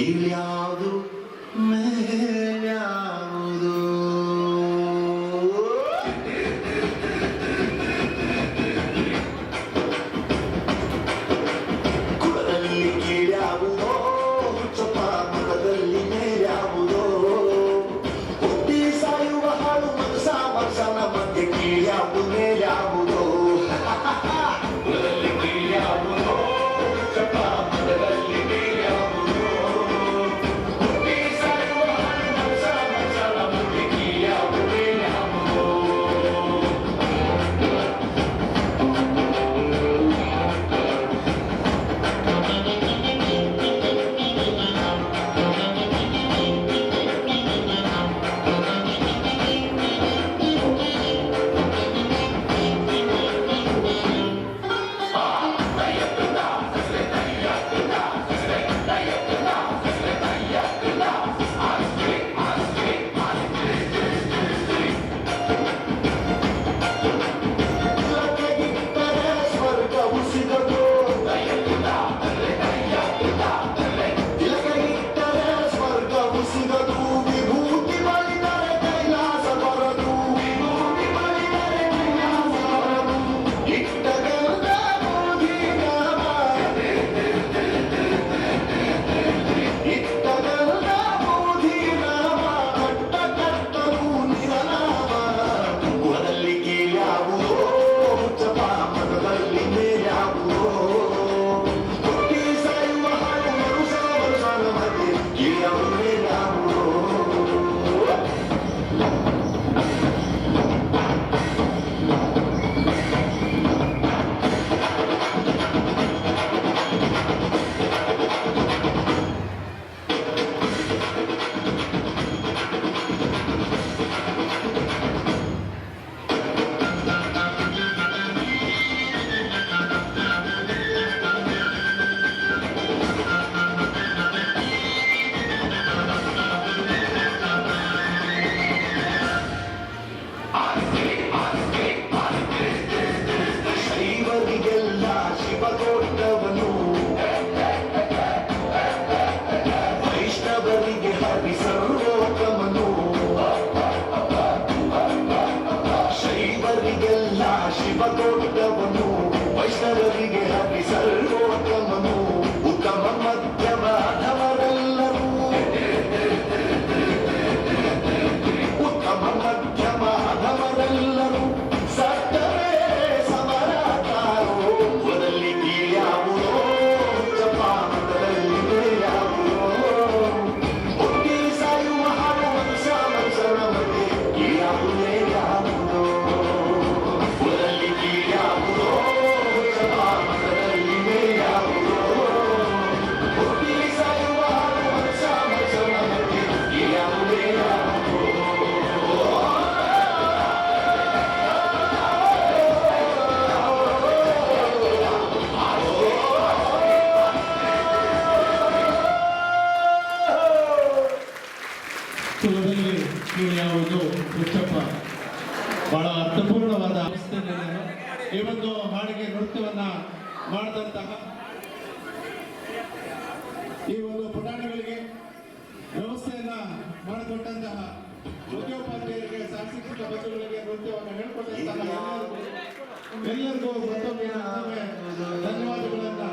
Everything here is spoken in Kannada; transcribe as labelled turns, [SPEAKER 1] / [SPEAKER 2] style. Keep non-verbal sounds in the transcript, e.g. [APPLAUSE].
[SPEAKER 1] ಇಲ್ಯಾವುದು ಮೇಲ್ಯಾವುದು ಕುಳದಲ್ಲಿ ಕೀಳ್ಯಾವುದೋ ಚಪಾಮರದಲ್ಲಿ ಮೇಲ್ಯಾವುದೋ ಹುಟ್ಟಿ ಸಾಯುವ ಹಾಳು ಮನಸ ಮನಸನ ಮಧ್ಯೆ ಕೀಳ್ಯಾವುದು ಮೇಲ್ಯಾವುದೋ [LAUGHS] ಶಿವ ದೊಡ್ಡವನು ವೈಷ್ಣವರಿಗೆ ಹರಿ ಸರ್ವೋತ್ತಮನು ಯಾವುದು
[SPEAKER 2] ಹುಚ್ಚಪ್ಪ ಬಹಳ ಅರ್ಥಪೂರ್ಣವಾದ ಈ ಒಂದು ಹಾಡಿಗೆ ನೃತ್ಯವನ್ನ ಮಾಡಿದಂತಹ ಈ ಒಂದು ಪುಟಾಣಿಗಳಿಗೆ ವ್ಯವಸ್ಥೆಯನ್ನ ಮಾಡಿಕೊಟ್ಟಂತಹ ಮುಖ್ಯೋಪಾಧ್ಯಾಯರಿಗೆ ಸಾಂಸ್ಕೃತಿಕ ಬಂಧುಗಳಿಗೆ ನೃತ್ಯವನ್ನು ಹೇಳ್ಕೊಟ್ಟಂತಹ ಎಲ್ಲರಿಗೂ ಮತ್ತೊಮ್ಮೆ ಧನ್ಯವಾದಗಳನ್ನ